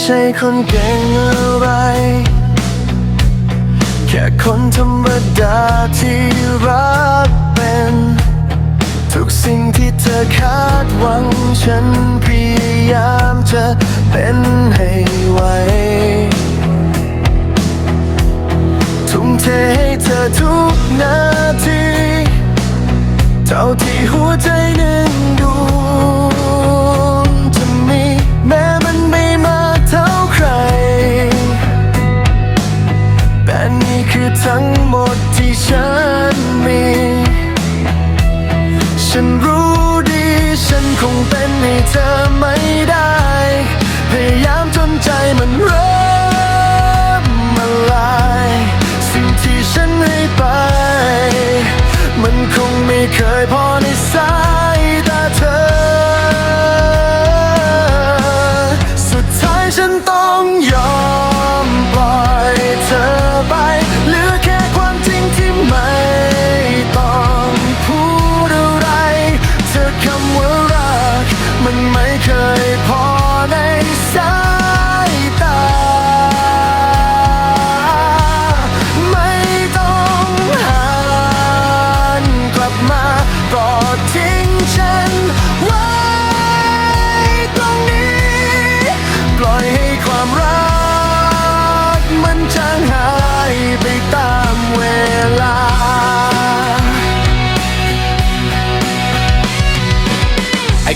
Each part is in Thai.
ใช่คนเก่งอะไร แค่คนธรรมดาที่รักเป็น ทุกสิ่งที่เธอคาดหวัง ฉันพยายามจะเป็นให้ไหวทุ่มเทให้เธอทุกนาที เท่าที่หัวใจหนึ่งาย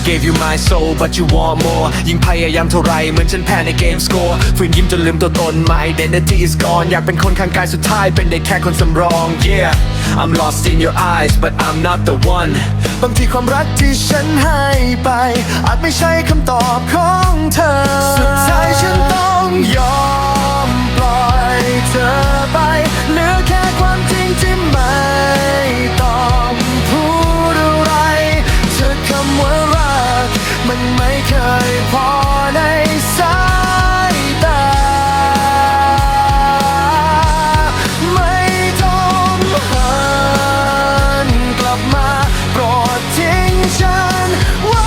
gave you my soul but you want more ยิ่งพยายามเท่าไรเหมือนฉันแพ้ในเกมสกอร์ฝืนยิ้มจนลืมตัวตน My identity is gone อยากเป็นคนข้างกายสุดท้ายเป็นได้แค่คนสำรอง Yeah I'm lost in your eyes but I'm not the one บางทีความรักที่ฉันให้ไป อาจไม่ใช่คำตอบของเธอ โปรดทิ้งฉันไว้